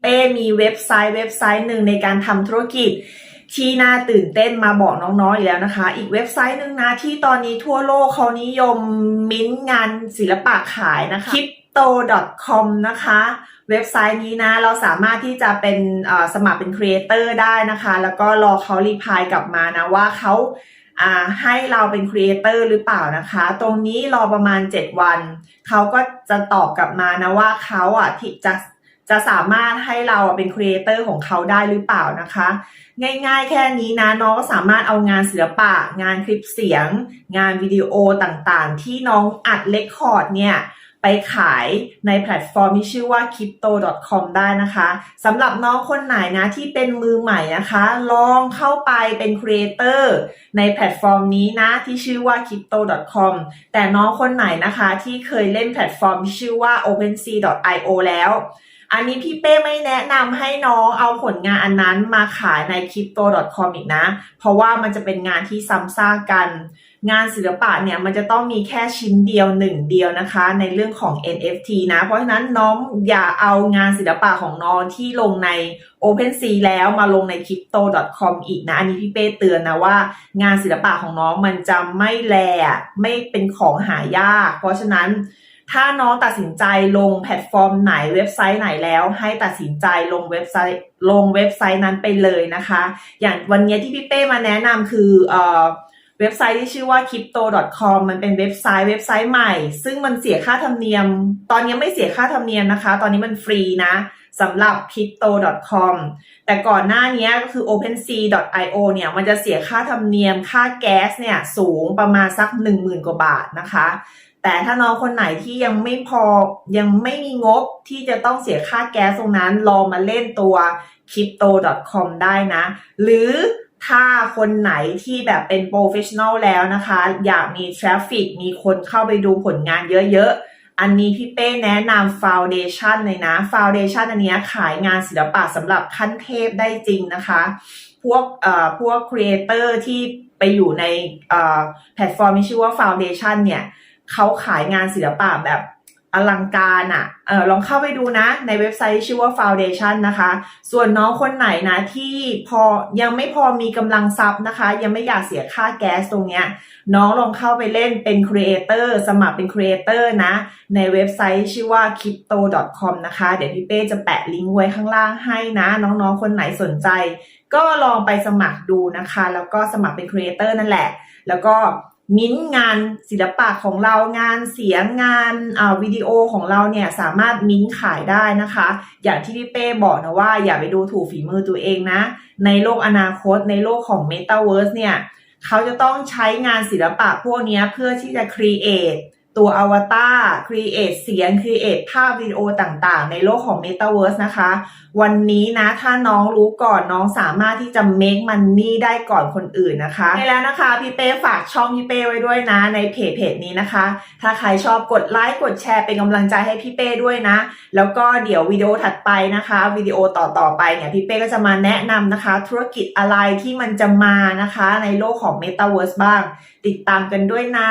เป้มีเว็บไซต์เว็บไซต์หนึ่งในการทำธุรกิจที่น่าตื่นเต้นมาบอกน้องๆอีกแล้วนะคะ อีกเว็บไซต์หนึ่งนะที่ตอนนี้ทั่วโลกเขานิยมมิ้นท์งานศิลปะขายนะคะ crypto.com นะคะ เว็บไซต์นี้นะเราสามารถที่จะเป็นสมัครเป็นครีเอเตอร์ได้นะคะ แล้วก็รอเขารีพายกลับมานะว่าเขาาให้เราเป็นครีเอเตอร์หรือเปล่านะคะ ตรงนี้รอประมาณ 7 วัน เขาก็จะตอบกลับมานะว่าเขาอะที่จะ จะสามารถให้เราเป็นครีเอเตอร์ของเขาได้หรือเปล่านะคะ ง่ายๆแค่นี้นะน้องก็สามารถเอางานศิลปะ งานคลิปเสียง งานวิดีโอต่างๆ ที่น้องอัดเลคคอร์ดเนี่ยไปขายในแพลตฟอร์มที่ชื่อว่า crypto.com ได้นะคะสำหรับน้องคนไหนนะที่เป็นมือใหม่นะคะ ลองเข้าไปเป็นครีเอเตอร์ในแพลตฟอร์มนี้นะที่ชื่อว่า crypto.com แต่น้องคนไหนนะคะที่เคยเล่นแพลตฟอร์มที่ชื่อว่า OpenSea.io แล้ว อันนี้พี่เป้ไม่แนะนำให้น้องเอาผลงานอันนั้นมาขายใน crypto.com อีกนะ เพราะว่ามันจะเป็นงานที่ซ้ำซากกัน งานศิลปะเนี่ยมันจะต้องมีแค่ชิ้นเดียวหนึ่งเดียวนะคะ ในเรื่องของ NFT นะ เพราะฉะนั้นน้องอย่าเอางานศิลปะของน้องที่ลงใน OpenSea แล้วมาลงใน crypto.com อีกนะ อันนี้พี่เป้เตือนนะว่า งานศิลปะของน้องมันจะไม่แลไม่เป็นของหายาก เพราะฉะนั้น ถ้าน้องตัดสินใจลงแพลตฟอร์มไหนเว็บไซต์ไหนแล้ว ให้ตัดสินใจลงเว็บไซต์ลงเว็บไซต์นั้นไปเลยนะคะ อย่างวันนี้ที่พี่เป้มาแนะนำคือเอ่อเว็บไซต์ที่ชื่อว่า crypto.com มันเป็นเว็บไซต์เว็บไซต์ใหม่ ซึ่งมันเสียค่าธรรมเนียม ตอนนี้ไม่เสียค่าธรรมเนียมนะคะ ตอนนี้มันฟรีนะสำหรับ crypto.com แต่ก่อนหน้านี้ก็คือ OpenSea.io เนี่ยมันจะเสียค่าธรรมเนียมค่าแก๊สเนี่ยสูงประมาณสัก 10,000 กว่าบาทนะคะ แต่ถ้าน้องคนไหนที่ยังไม่พอยังไม่มีงบที่จะต้องเสียค่าแก๊สตรงนั้นลองมาเล่นตัว crypto.com ได้นะ หรือถ้าคนไหนที่แบบเป็นโปรเฟชชั่นอลแล้วนะคะ อยากมีทราฟฟิกมีคนเข้าไปดูผลงานเยอะๆ อันนี้พี่เป้แนะนำ Foundation เลยนะ Foundation อันนี้ขายงานศิลปะสำหรับขั้นเทพได้จริงนะคะ พวกเอ่อพวกครีเอเตอร์ที่ไปอยู่ในเอ่อแพลตฟอร์มที่ชื่อว่า Foundation เนี่ย เขาขายงานศิลปะแบบอลังการอะ่ะเออลองเข้าไปดูนะ ในเว็บไซต์ที่ชื่อว่า Foundation นะคะ ส่วนน้องคนไหนนะที่พอยังไม่พอมีกำลังทรัพย์นะคะ ยังไม่อยากเสียค่าแก๊สตรงเนี้ย น้องลองเข้าไปเล่นเป็นครีเอเตอร์สมัครเป็นครีเอเตอร์นะ ในเว็บไซต์ชื่อว่า crypto.com นะคะ เดี๋ยวพี่เป้จะแปะลิงก์ไว้ข้างล่างให้นะ น้องๆคนไหนสนใจ ก็ลองไปสมัครดูนะคะ แล้วก็สมัครเป็นครีเอเตอร์นั่นแหละ แล้วก็ มิ้นงานศิลปะของเรางานเสียงงานาวิดีโอของเราเนี่ยสามารถมิ้นขายได้นะคะ อย่างที่พี่เป้บอกนะว่าอย่าไปดูถูกฝีมือตัวเองนะ ในโลกอนาคตในโลกของ m e t a เวิร์สเนี่ย เขาจะต้องใช้งานศิลปะพวกนี้เพื่อที่จะ create ตัวอวตาร create เสียง create ภาพวิดีโอต่างๆ ในโลกของ Metaverse นะคะ วันนี้นะ ถ้าน้องรู้ก่อนน้องสามารถที่จะ make money ได้ก่อนคนอื่นนะคะใช่แล้วนะคะ พี่เป้ฝากช่องพี่เป้ไว้ด้วยนะ ในเพจเพจนี้นะคะ ถ้าใครชอบกดไลค์กดแชร์เป็นกำลังใจให้พี่เป้ด้วยนะ แล้วก็เดี๋ยววิดีโอถัดไปนะคะวิดีโอต่อๆไปเนี่ยพี่เป้ก็จะมาแนะนำนะคะ ธุรกิจอะไรที่มันจะมานะคะ ในโลกของ Metaverse บ้าง ติดตามกันด้วยนะ